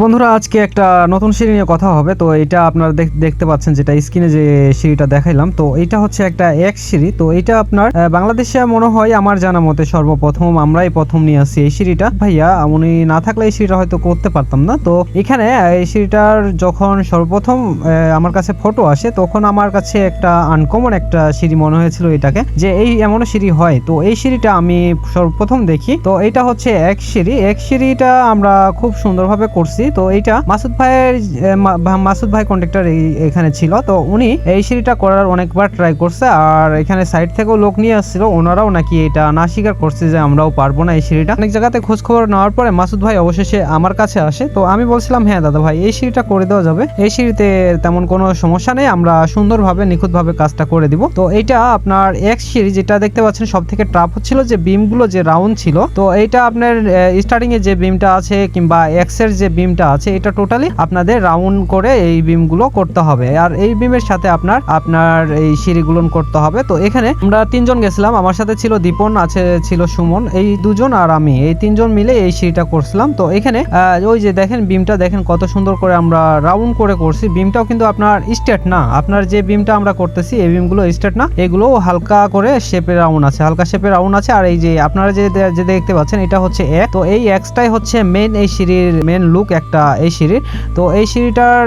বন্ধুরা, আজকে একটা নতুন সিঁড়ি নিয়ে কথা হবে। তো এটা আপনারা দেখ- দেখতে পাচ্ছেন যেটা স্ক্রিনে যে সিঁড়িটা দেখাইলাম। তো এটা হচ্ছে একটা এক সিঁড়ি। তো এটা আপনার বাংলাদেশে মনে হয় আমার জানা মতে সর্বপ্রথম আমরাই প্রথম নিয়ে আসি এই সিঁড়িটা। ভাইয়া, উনি না থাকলে এই সিঁড়িটা হয়তো করতে পারতাম না। তো এখানে এই সিঁড়িটার যখন সর্বপ্রথম আমার কাছে ফটো আসে, তখন আমার কাছে একটা আনকমন একটা সিঁড়ি মনে হয়েছিল এটাকে, যে এই এমন সিঁড়ি হয়। তো এই সিঁড়িটা আমি সর্বপ্রথম দেখি। তো এটা হচ্ছে এক সিঁড়ি। এক সিঁড়িটা আমরা খুব সুন্দরভাবে করছি। তো এইটা মাসুদ ভাইয়ের মাসুদ ভাই কন্ট্রাক্টর এখানে ছিল। তো উনি এই সিঁড়িটা করার অনেকবার ট্রাই করছে। আর এখানে সাইড থেকেও লোক নিয়ে আসছিল। ওনারাও নাকি এটা না স্বীকার করছে যে আমরাও পারব না এই সিঁড়িটা অনেক জায়গাতে খোঁজ খবর নেওয়ার পরে মাসুদ ভাই অবশেষে আমার কাছে আসে। তো আমি বলছিলাম হ্যাঁ দাদা ভাই, এই সিঁড়িটা করে দেওয়া যাবে। এই সিঁড়িতে তেমন কোনো সমস্যা নেই। আমরা সুন্দরভাবে, নিখুঁতভাবে কাজটা করে দিব। তো এইটা আপনার এক সিঁড়ি যেটা দেখতে পাচ্ছেন সব থেকে ট্রাপ হচ্ছিল যে বিমগুলো যে রাউন্ড ছিল। তো এইটা আপনার স্টার্টিং এ যে বিমটা আছে কিংবা এক্সের যে বিমটা আছে, এটা টোটালি আপনাদের রাউন্ড করে এই বিমগুলো করতে হবে। আর এই বিমের সাথে আপনার আপনার এই সিঁড়িগুলো করতে হবে। তো এখানে আমরা তিনজন গেছিলাম। আমার সাথে ছিল দীপন, আছে ছিল সুমন, এই দুজন আর আমি। এই তিনজন মিলে এই সিঁড়িটা করছিলাম। তো এখানে ওই যে দেখেন বিমটা দেখেন কত সুন্দর করে আমরা রাউন্ড করে করছি। বিমটাও কিন্তু আপনার স্টেট না। আপনার যে বিমটা আমরা করতেছি, এই বিমগুলো স্টেট না। এগুলো হালকা করে শেপে রাউন্ড আছে। হালকা শেপে রাউন্ড আছে। আর এই যে আপনারা যে যে দেখতে পাচ্ছেন, এটা হচ্ছে এক। তো এই এক্সটাই হচ্ছে মেন এই সিঁড়ির মেন লুক একটা এই সিঁড়ির তো এই সিঁড়িটার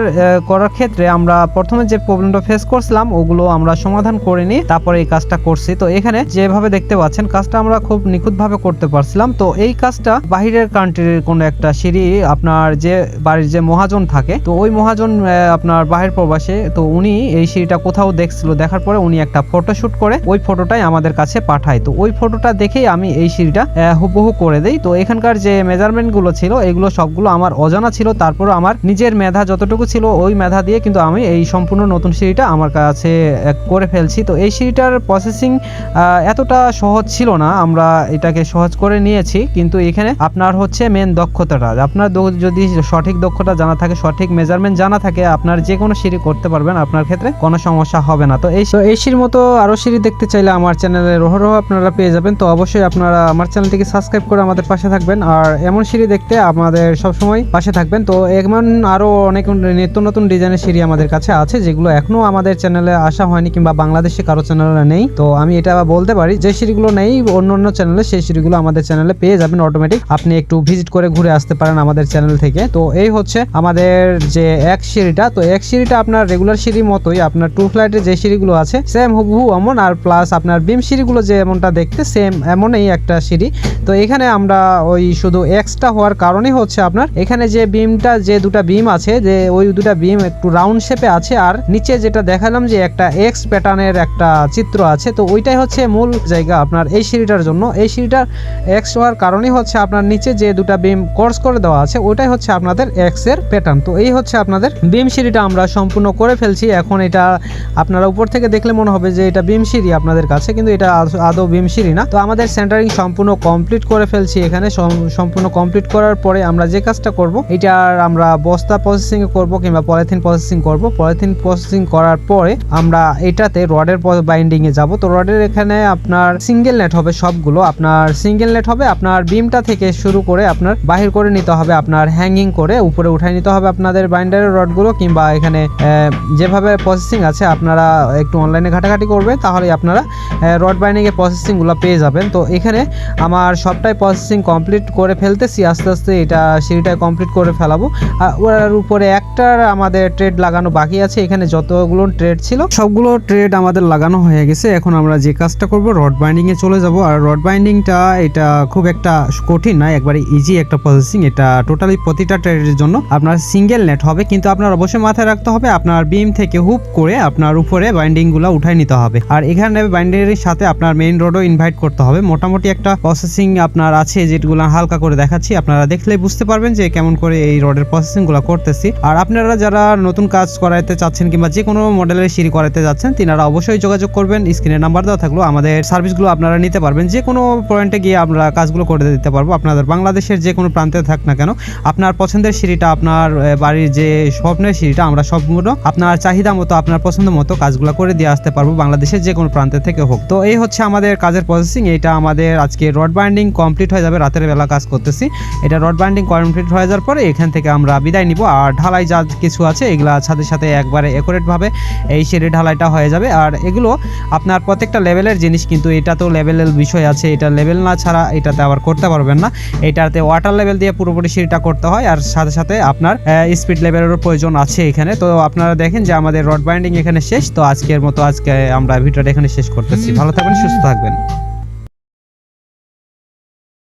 করার ক্ষেত্রে আমরা প্রথমে যে প্রবলেমটা ফেস করছিলাম, ওগুলো আমরা সমাধান করে নিয়ে তারপরে এই কাজটা করছি। তো এখানে যেভাবে দেখতে পাচ্ছেন, কাজটা আমরা খুব নিখুঁতভাবে করতে পারছিলাম। তো এই কাজটা বাহিরের কান্ট্রির কোনো একটা সিঁড়ি, আপনার যে বাড়ির যে মহাজন থাকে, তো ওই মহাজন আপনার বাহির প্রবাসে, তো উনি এই সিঁড়িটা কোথাও দেখছিল, দেখার পরে উনি একটা ফটো শুট করে ওই ফটোটাই আমাদের কাছে পাঠায়। তো ওই ফটোটা দেখেই আমি এই সিঁড়িটা হুবহু করে দেই। তো এখানকার যে মেজারমেন্টগুলো ছিল, এগুলো সবগুলো আমার অজানা ছিল, তারপর আমার নিজের মেধা যতটুকু ছিল, ওই মেধা দিয়ে কিন্তু আমি এই সম্পূর্ণ নতুন সিঁড়িটা আমার কাছে করে ফেলছি। তো এই সিঁড়িটার প্রসেসিং এতটা সহজ ছিল না, আমরা এটাকে সহজ করে নিয়েছি। কিন্তু এখানে আপনার হচ্ছে মেন দক্ষতাটা। আপনার যদি সঠিক দক্ষতা জানা থাকে, সঠিক মেজারমেন্ট জানা থাকে, আপনার যে কোনো সিঁড়ি করতে পারবেন, আপনার ক্ষেত্রে কোনো সমস্যা হবে না। তো এই এই সিঁড়ির মতো আরও সিঁড়ি দেখতে চাইলে আমার চ্যানেলে রোহরোহ আপনারা পেয়ে যাবেন। তো অবশ্যই আপনারা আমার চ্যানেলটিকে সাবস্ক্রাইব করে আমাদের পাশে থাকবেন। আর এমন সিঁড়ি দেখতে আমাদের সবসময় পাশে থাকবেন। তো এমন আরও অনেক নিত্য নতুন ডিজাইনের সিঁড়ি আমাদের কাছে আছে, যেগুলো এখনও আমাদের চ্যানেলে আসা হয়নি কিংবা বাংলাদেশে কারও চ্যানেলে নেই। তো আমি এটা বলতে পারি, যে সিঁড়িগুলো নেই, অন্য অন্য চ্যানেলে সেই সিঁড়িগুলো আমাদের চ্যানেলে পেয়ে যাবেন অটোমেটিক আপনি একটু ভিজিট করে ঘুরে আসতে পারেন আমাদের চ্যানেল থেকে। তো এই হচ্ছে আমাদের যে এক সিঁড়িটা। তো এক সিঁড়িটা আপনার রেগুলার সিঁড়ির মতোই, আপনার টু ফ্লাইটের যে সিঁড়িগুলো আছে সেম হুবহু এমন আর প্লাস আপনার বিম সিঁড়িগুলো যে এমনটা দেখতে সেম এমনই একটা সিঁড়ি। তো এখানে আমরা ওই শুধু এক্সটা হওয়ার কারণেই হচ্ছে আপনার, এখানে যে বিমটা, যে দুটা বিম আছে, যে ওই দুটা বিম একটু রাউন্ড শেপে আছে, আর নিচে যেটা দেখালাম যে একটা এক্স প্যাটার্নের একটা চিত্র আছে, তো ওইটাই হচ্ছে মূল জায়গা আপনার এই সিঁড়িটার জন্য। এই সিঁড়িটার এক্স হওয়ার কারণেই হচ্ছে আপনার নিচে যে দুটা বিম কোর্স করে দেওয়া আছে, ওইটাই হচ্ছে আপনাদের এক্সের প্যাটার্ন তো এই হচ্ছে আপনাদের বিম সিঁড়িটা আমরা সম্পূর্ণ করে ফেলছি। এখন এটা আপনারা উপর থেকে দেখলে মনে হবে যে এটা বিম সিঁড়ি আপনাদের কাছে, কিন্তু এটা আদৌ বিম সিঁড়ি না। তো আমাদের সেন্টারিং সম্পূর্ণ কমপ্লিট করে ফেলছি এখানে। সম্পূর্ণ কমপ্লিট করার পরে আমরা যে কাজটা করব এটার আমরা বস্তা প্রসেসিং করব কিংবা পলিথিন প্রসেসিং করব। পলিথিন প্রসেসিং করার পরে আমরা এটাতে রডের বাইন্ডিং এ যাব। তো রডের এখানে আপনার সিঙ্গেল নেট হবে সবগুলো। আপনার সিঙ্গেল নেট হবে, আপনার বিমটা থেকে শুরু করে আপনার বাহির করে নিতে হবে, আপনার হ্যাঙ্গিং করে উপরে উঠাই নিতে হবে আপনাদের বাইন্ডারের রডগুলো কিংবা এখানে যেভাবে প্রসেসিং আছে আপনারা একটু অনলাইনে ঘাটাঘাটি করবেন তাহলে আপনারা রড বাইন্ডিং এর প্রসেসিংগুলো পেয়ে যাবেন। তো এখানে আমার সবটাই প্রসেসিং কমপ্লিট করে ফেলতেছি। আস্তে আস্তে এটা সিঁড়িটা কমপ্লিট করে ফেলাবো। ওর উপরে একটার আমাদের ট্রেড লাগানো বাকি আছে, এখানে যতগুলো ট্রেড ছিল, সবগুলো ট্রেড আমাদের লাগানো হয়ে গেছে। এখন আমরা যে কাজটা করব রড বাইন্ডিং এ চলে যাব। আর রড বাইন্ডিংটা এটা খুব একটা কঠিন না, একবারে ইজি একটা প্রসেসিং এটা টোটালি প্রতিটা ট্রেডের জন্য আপনার সিঙ্গেল নেট হবে, কিন্তু আপনার অবশ্যই মাথায় রাখতে হবে, আপনার বিম থেকে হুপ করে আপনার উপরে বাইন্ডিংগুলো উঠাই নিতে হবে। আর এখানে বাইন্ডিং এর সাথে আপনার মেইন রোডও ইনভাইট করতে হবে। মোটামুটি একটা প্রসেসিং আপনার আছে, যেগুলো হালকা করে দেখাচ্ছি, আপনারা দেখলে বুঝতে পারবেন যে কেমন করে এই রডের প্রসেসিংগুলো করতেছি। আর আপনারা যারা নতুন কাজ করাইতে চাচ্ছেন কিংবা যে কোনো মডেলের সিঁড়ি করাইতে যাচ্ছেন, তিনারা অবশ্যই যোগাযোগ করবেন। স্ক্রিনে নাম্বার দেওয়া থাকল আমাদের সার্ভিসগুলো আপনারা নিতে পারবেন। যে কোনো পয়েন্টে গিয়ে আমরা কাজগুলো করে দিতে পারব। আপনাদের বাংলাদেশের যে কোনো প্রান্তে থাক না কেন, আপনার পছন্দের সিঁড়িটা, আপনার বাড়ির যে স্বপ্নের সিঁড়িটা, আমরা সম্পূর্ণ আপনার চাহিদা মতো, আপনার পছন্দ মতো কাজগুলো করে দিয়ে আসতে পারব বাংলাদেশের যে কোনো প্রান্তে থেকে হোক। তো এই হচ্ছে আমাদের কাজের প্রসেসিং এটা আমাদের আজকে রড বাইন্ডিং কমপ্লিট হয়ে যাবে, রাতের বেলা কাজ করতেছি। এটা রড বাইন্ডিং কমপ্লিট হয়ে যাওয়ার পরে করে এখান থেকে আমরা বিদায় নিব। আর ঢালাই যা কিছু আছে, এগুলা সাথে সাথে একবারে একুরেটভাবে এই সিঁড়ি ঢালাইটা হয়ে যাবে। আর এগুলো আপনার প্রত্যেকটা লেভেলের জিনিস কিন্তু এটা তো লেভেলের বিষয় আছে। এটা লেভেল না ছাড়া এটাতে আবার করতে পারবেন না। এটাতে ওয়াটার লেভেল দিয়ে পুরোপুরি সিঁড়িটা করতে হয়। আর সাথে সাথে আপনার স্পিড লেভেলেরও প্রয়োজন আছে এখানে। তো আপনারা দেখেন যে আমাদের রড বাইন্ডিং এখানে শেষ। তো আজকের মতো আজকে আমরা ভিডিওটা এখানে শেষ করতেছি। ভালো থাকবেন, সুস্থ থাকবেন।